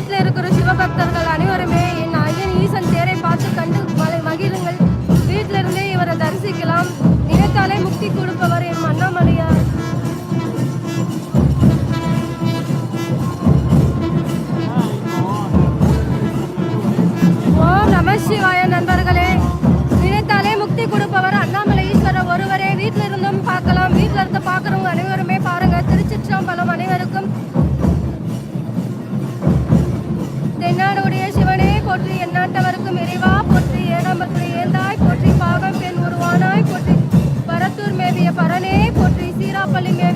வீட்டில் இருக்கிற சிவபக்தர்கள் அனைவருமே போற்றும் இறைவா போற்றி ஏடமற்று ஏந்தாய் போற்றி பாகம் பெண் உருவானாய் போற்றி பரத்தூர் மேவிய பரனே போற்றி சீராப்பள்ளி மே